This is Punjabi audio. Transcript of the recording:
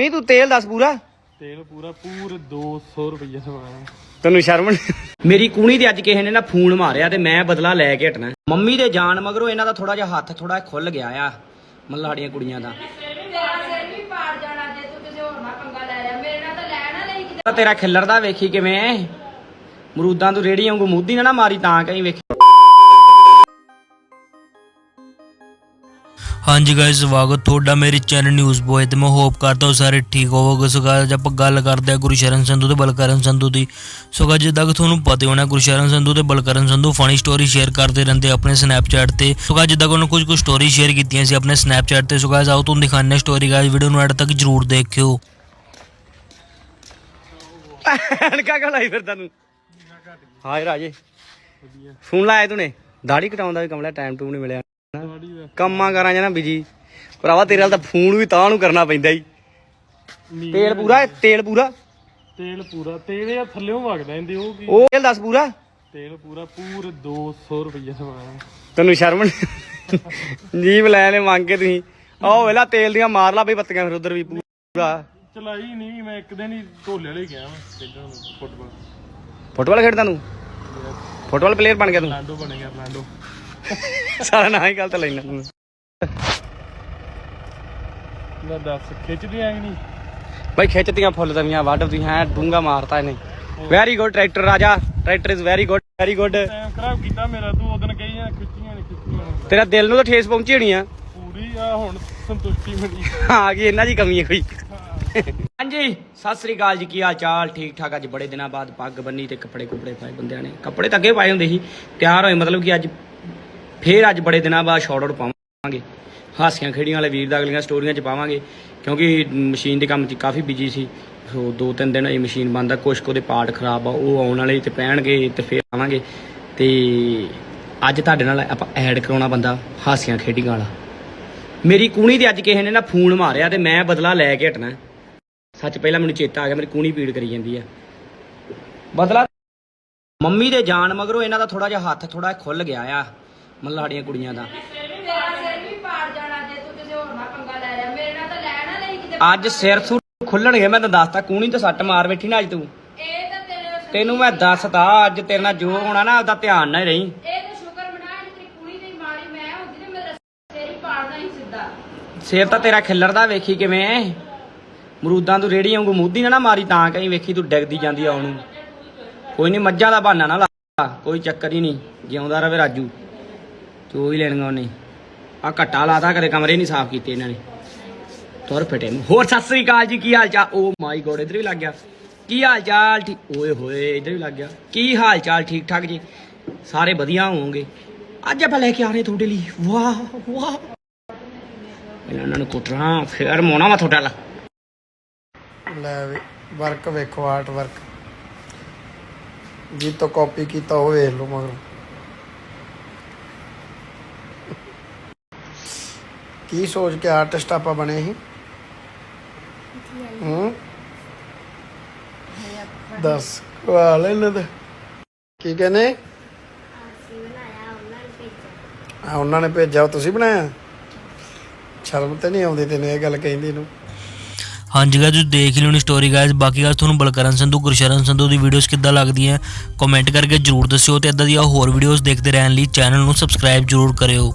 ਨਹੀਂ ਤੂੰ ਤੇਲ ਦੱਸ ਪੂਰਾ। ਤੇਲ ਪੂਰਾ ਪੂਰੇ 200 ਰੁਪਏ ਸਵਾਇਆ ਤੈਨੂੰ ਸ਼ਰਮ ਮੇਰੀ ਕੂਣੀ ਤੇ ਅੱਜ ਕਿਸੇ ਨੇ ਨਾ ਫੋਨ ਮਾਰਿਆ ਤੇ ਮੈਂ ਬਦਲਾ ਲੈ ਕੇ ਹਟਣਾ। ਮੰਮੀ ਦੇ ਜਾਣ ਮਗਰੋਂ ਇਹਨਾਂ ਦਾ ਥੋੜਾ ਜਿਹਾ ਹੱਥ ਥੋੜਾ ਖੁੱਲ ਗਿਆ ਆ ਮੱਲਾ ਸਾਡੀਆਂ ਕੁੜੀਆਂ ਦਾ। ਤੇਰਾ ਸਿਰ ਵੀ ਪਾੜ ਜਾਣਾ ਜੇ ਤੂੰ ਕਿਸੇ ਹੋਰ ਨਾਲ ਪੰਗਾ ਲੈ ਲਿਆ ਮੇਰੇ ਨਾਲ ਤਾਂ ਲੈਣਾ ਲਈ ਕਿਤੇ ਤਾਂ ਤੇਰਾ ਖਿੱਲਰਦਾ ਵੇਖੀ ਕਿਵੇਂ? ਮਰੂਦਾਂ ਤੂੰ ਰੇੜੀ ਵਾਂਗੂ ਮੂਦੀ ਨਾ ਨਾ ਮਾਰੀ ਤਾਂ ਕਹੀਂ ਵੇਖੀ। ਹਾਂਜੀ ਗਾਇਸ ਸਵਾਗਤ ਤੁਹਾਡਾ ਮੇਰੇ ਚੈਨਲ ਨਿਊਜ਼ ਬੋਏ ਤੇ। ਮੈਂ ਹੋਪ ਕਰਦਾ ਹਾਂ ਸਾਰੇ ਠੀਕ ਹੋਵੋਗੇ। ਸੋ guys, ਆਪਾਂ ਗੱਲ ਕਰਦੇ ਹਾਂ ਗੁਰਸ਼ਰਨ ਸੰਧੂ ਤੇ ਬਲਕਰਨ ਸੰਧੂ ਦੀ। ਸੋ guys, ਜਿੱਦਾਂ ਕਿ ਤੁਹਾਨੂੰ ਪਤਾ ਹੋਣਾ ਗੁਰਸ਼ਰਨ ਸੰਧੂ ਤੇ Balkaran Sandhu funny story share ਕਰਦੇ ਰਹਿੰਦੇ ਆਪਣੇ ਸਨੈਪਚੈਟ ਤੇ। ਸੋ guys, ਜਿੱਦਾਂ ਕਿ ਉਹਨਾਂ ਕੁਝ ਕੁ ਸਟੋਰੀ ਸ਼ੇਅਰ ਕੀਤੀਆਂ ਸੀ ਆਪਣੇ ਸਨੈਪਚੈਟ ਤੇ। ਸੋ guys, ਆਓ ਤੁਹਾਨੂੰ ਦਿਖਾਉਂਦੇ ਸਟੋਰੀ ਗਾਇਸ ਵੀਡੀਓ ਨੂੰ ਐਡ ਤੱਕ ਜਰੂਰ ਦੇਖਿਓ। ਅਣਕਾ ਕਾ ਲਾਈ ਫਿਰਦਾ ਤੂੰ? ਹਾਏ ਰਾਜੇ। ਫੋਨ ਲਾਇਆ ਤੂਨੇ ਦਾੜੀ ਕਟਾਉਂਦਾ ਵੀ ਕਮਲਾ ਟਾਈਮ ਟੂਮ ਨਹੀਂ ਮਿਲਿਆ। ਕੰਮਾਂ ਕਰਾਂ ਜਾਂ ਨਾ ਬਿਜ਼ੀ ਭਰਾਵਾ ਤੇਰੇ ਨਾਲ ਤਾਂ ਫੋਨ ਵੀ ਤਾਂ ਨੂੰ ਕਰਨਾ ਪੈਂਦਾ ਹੀ ਤੇਲ ਪੂਰਾ ਤੇਲ ਪੂਰਾ। ਤੇਲ ਪੂਰਾ ਤੇਲ ਇਹ ਥੱਲੇੋਂ ਵਗਦਾ ਇਹਦੇ ਉਹ ਕੀ? ਉਹ ਤੇਲ ਦੱਸ ਪੂਰਾ। ਤੇਲ ਪੂਰਾ ਪੂਰੇ 200 ਰੁਪਏ ਸਵਾਇਆ ਤੈਨੂੰ ਸ਼ਰਮ ਨੀ- ਜੀਵ ਲੈ ਲੈ ਮੰਗ ਕੇ ਤੁਸੀਂ। ਆਹ ਵੇਲਾ ਤੇਲ ਦੀਆਂ ਮਾਰ ਲਾ ਬਈ ਬੱਤੀਆਂ ਫਿਰ ਉਧਰ ਵੀ ਪੂਰਾ। ਚਲਾਈ ਨਹੀਂ ਮੈਂ ਇੱਕ ਦਿਨ ਹੀ ਢੋਲੇ ਵਾਲੇ ਗਿਆ ਮੈਂ ਖੇਡਣ ਫੁੱਟਬਾਲ। ਫੁੱਟਬਾਲ ਖੇਡਦਾ ਤੂੰ? ਫੁੱਟਬਾਲ ਪਲੇਅਰ ਬਣ ਗਿਆ ਤੂੰ? ਲਾਂਡੋ ਬਣ ਗਿਆ ਲਾਂਡੋ ਸਾਰਾ ਨਾਂ ਹੀ ਗਲਤ ਲੈਣਾ ਤੂੰ। ਲੈ ਦੱਸ ਖਿੱਚਦੀ ਆਂ ਨਹੀਂ? ਬਈ ਖਿੱਚਤੀਆਂ ਫੁੱਲ ਤਵੀਆਂ ਵੱਢਦੀਆਂ ਹੈ ਡੂੰਗਾ ਮਾਰਤਾ ਇਹਨੇ। ਵੈਰੀ ਗੁੱਡ ਟਰੈਕਟਰ ਰਾਜਾ। Tractor is very good very good time ਖਰਾਬ ਕੀਤਾ ਮੇਰਾ ਤੂੰ ਉਦੋਂ ਕਹੀ ਜਾਂ ਖਿੱਚੀਆਂ ਨੇ ਖਿੱਚੀਆਂ ਤੇਰਾ ਦਿਲ ਨੂੰ ਤਾਂ ਠੇਸ ਪਹੁੰਚੀ ਹੋਣੀ ਆ। ਪੂਰੀ ਆ ਹੁਣ ਸੰਤੁਸ਼ਟੀ ਮਿਲੀ ਆ ਗਈ ਇਹਨਾਂ ਦੀ ਕਮੀ ਹੈ ਕੋਈ। ਹਾਂਜੀ ਸਤਿ ਸ੍ਰੀ ਅਕਾਲ ਜੀ ਕੀ ਹਾਲ ਚਾਲ? ਠੀਕ ਠਾਕ ਅੱਜ ਬੜੇ ਦਿਨਾਂ ਬਾਅਦ ਪੱਗ ਬੰਨੀ ਤੇ ਕੱਪੜੇ ਕੁਪੜੇ ਪਾਏ ਬੰਦਿਆਂ ਨੇ। ਕੱਪੜੇ ਤਾਂ ਅੱਗੇ ਪਾਏ ਹੁੰਦੇ ਸੀ ਤਿਆਰ ਹੋਏ ਮਤਲਬ ਕਿ ਅੱਜ ਫੇਰ ਅੱਜ ਬੜੇ ਦਿਨਾਂ ਬਾਅਦ ਸ਼ਾਰਟ ਆਊਟ ਪਾਵਾਂਗੇ। ਹਾਸੀਆਂ ਖੇੜੀਆਂ ਵਾਲੇ ਵੀਰ ਦਾ ਅਗਲੀਆਂ ਸਟੋਰੀਆਂ ਚ ਪਾਵਾਂਗੇ, ਕਿਉਂਕਿ ਮਸ਼ੀਨ ਦੇ ਕੰਮ 'ਚ ਕਾਫੀ ਬਿਜ਼ੀ ਸੀ। ਸੋ ਦੋ ਤਿੰਨ ਦਿਨ ਇਹ ਮਸ਼ੀਨ ਬੰਦ ਆ, ਕੁਛ ਕੁ ਪਾਰਟ ਖਰਾਬ ਆ, ਉਹ ਆਉਣ ਵਾਲੇ ਤੇ ਪੈਣਗੇ ਤੇ ਫੇਰ ਆਵਾਂਗੇ। ਤੇ ਅੱਜ ਤੁਹਾਡੇ ਨਾਲ ਆਪਾਂ ਐਡ ਕਰਾਉਣਾ ਬੰਦਾ, ਹਾਸੀਆਂ ਖੇਡੀਆਂ ਵਾਲਾ। ਮੇਰੀ ਕੂਣੀ ਤੇ ਅੱਜ ਕਿਸੇ ਨੇ ਨਾ ਫੋਨ ਮਾਰਿਆ ਤੇ ਮੈਂ ਬਦਲਾ ਲੈ ਕੇ ਹਟਣਾ। ਸੱਚ ਪਹਿਲਾਂ ਮੈਨੂੰ ਚੇਤਾ ਆ ਗਿਆ, ਮੇਰੀ ਕੂਣੀ ਪੀੜ ਕਰੀ ਜਾਂਦੀ ਆ। ਬਦਲਾ ਮੰਮੀ ਦੇ ਜਾਣ ਮਗਰੋਂ ਇਹਨਾਂ ਦਾ ਥੋੜਾ ਜਿਹਾ ਹੱਥ ਥੋੜਾ ਖੁੱਲ ਗਿਆ ਆ। ਮੱਲਾ ਕੁੜੀਆਂ ਦਾ। ਤੇਰਾ ਸਿਰ ਵੀ ਪਾੜ ਜਾਣਾ ਜੇ ਤੂੰ ਕਿਸੇ ਹੋਰ ਨਾਲ ਪੰਗਾ ਲੈ ਲਿਆ ਮੇਰੇ ਨਾਲ ਤਾਂ ਲੈਣਾ ਲਈ ਕਿਤੇ ਅੱਜ ਸਿਰ ਸੁਰ ਖੁੱਲਣਗੇ, ਮੈਂ ਤਾਂ ਦੱਸਤਾ, ਕੂਣੀ ਤੇ ਸੱਟ ਮਾਰ ਬੈਠੀ ਨਾ ਅੱਜ ਤੂੰ। ਇਹ ਤਾਂ ਤੇਰੇ ਤੈਨੂੰ ਮੈਂ ਦੱਸਤਾ, ਅੱਜ ਤੇਰੇ ਨਾਲ ਜੋ ਹੋਣਾ ਨਾ ਉਹਦਾ ਧਿਆਨ ਨਾ ਰਹੀ ਇਹ ਤਾਂ ਸ਼ੁਕਰ ਮਨਾ ਜੇ ਤੇਰੀ ਕੁੜੀ ਨਹੀਂ ਮਾਰੀ ਮੈਂ ਹੁੰਦੀ ਤੇ ਮੇਰਾ ਸਿਰ ਪਾੜਨਾ ਹੀ ਸਿੱਧਾ ਸਿਰ ਤਾਂ ਤੇਰਾ ਖਿੱਲਰਦਾ ਵੇਖੀ ਕਿਵੇਂ? ਮਰੂਦਾਂ ਤੂੰ ਰੇੜੀ ਵਾਂਗੂ ਮੂਦੀ ਨਾ ਨਾ ਮਾਰੀ, ਤਾਂ ਕਹੀਂ ਵੇਖੀ ਤੂੰ ਡਿੱਗਦੀ ਜਾਂਦੀ ਆ ਉਹਨੂੰ। ਕੋਈ ਨਹੀਂ ਮੱਝਾਂ ਦਾ ਬਹਾਨਾ ਨਾ ਲਾ। ਕੋਈ ਚੱਕਰ ਹੀ ਨਹੀਂ ਜਿਉਂਦਾ ਰਵੇ ਰਾਜੂ। ਜੋ ਹੀ ਲੈਣਗਾ ਉਹਨੇ। ਆ ਘੱਟਾ ਲਾਤਾ, ਕਦੇ ਕਮਰੇ ਨਹੀਂ ਸਾਫ਼ ਕੀਤੇ ਇਹਨਾਂ ਨੇ। ਤੁਰ ਫਟੇ ਨੂੰ ਹੋਰ, ਸਤਿ ਸ੍ਰੀ ਅਕਾਲ ਜੀ, ਕੀ ਹਾਲ ਚਾਲ ਓ ਮਾਈ ਗੋਡ, ਇਧਰ ਵੀ ਲੱਗ ਗਿਆ। ਕੀ ਹਾਲ ਚਾਲ ਠੀਕ ਓਏ ਹੋਏ, ਇਧਰ ਵੀ ਲੱਗ ਗਿਆ। ਕੀ ਹਾਲ ਚਾਲ ਠੀਕ ਠਾਕ ਜੀ? ਸਾਰੇ ਵਧੀਆ ਹੋਵੋਗੇ। ਅੱਜ ਆਪਾਂ ਲੈ ਕੇ ਆ ਰਹੇ ਤੁਹਾਡੇ ਲਈ। ਵਾਹ ਵਾਹ। ਇਹਨਾਂ ਨੂੰ ਕੁੱਟਣਾ, ਫੇਰ ਮੋਣਾ ਵਾ ਤੁਹਾਡਾ ਲਾ ਲੈ ਵੀ ਵਰਕ ਵੇਖੋ ਆਰਟ ਵਰਕ ਜੀ ਤੋਂ ਕਾਪੀ ਕੀਤਾ, ਉਹ ਵੇਖ ਲਓ ਮਗਰ। ਕੀ ਸੋਚ ਕੇ ਆਰਟਿਸਟ ਆਪਾਂ ਬਣੇ ਸੀ? ਹੂੰ? ਦੱਸ ਕਵਾਲ ਇਹਨਾਂ ਦਾ। ਕੀ ਕਹਿੰਦੇ? ਆ ਉਹਨਾਂ ਨੇ ਭੇਜਿਆ ਤੁਸੀਂ ਬਣਾਇਆ? ਸ਼ਰਮ ਤੇ ਨਹੀਂ ਆਉਂਦੀ ਤੈਨੂੰ ਇਹ ਗੱਲ ਕਹਿੰਦੀ ਨੂੰ। ਹਾਂਜੀ ਗਾਇਸ ਤੁਸੀਂ ਦੇਖ ਹੀ ਲਿਓਣੀ ਸਟੋਰੀ ਗਾਇਸ ਬਾਕੀ ਗੱਲ ਤੁਹਾਨੂੰ ਬਲਕਰਨ ਸੰਧੂ ਗੁਰਸ਼ਰਨ ਸੰਧੂ ਦੀ ਵੀਡੀਓਜ਼ ਕਿੱਦਾਂ ਲੱਗਦੀਆਂ ਕਮੈਂਟ ਕਰਕੇ ਜਰੂਰ ਦੱਸਿਓ ਤੇ ਇਦਾਂ ਦੀਆਂ ਹੋਰ ਵੀਡੀਓਜ਼ ਦੇਖਦੇ ਰਹਿਣ ਲਈ ਚੈਨਲ ਨੂੰ ਸਬਸਕ੍ਰਾਈਬ ਜਰੂਰ ਕਰਿਓ।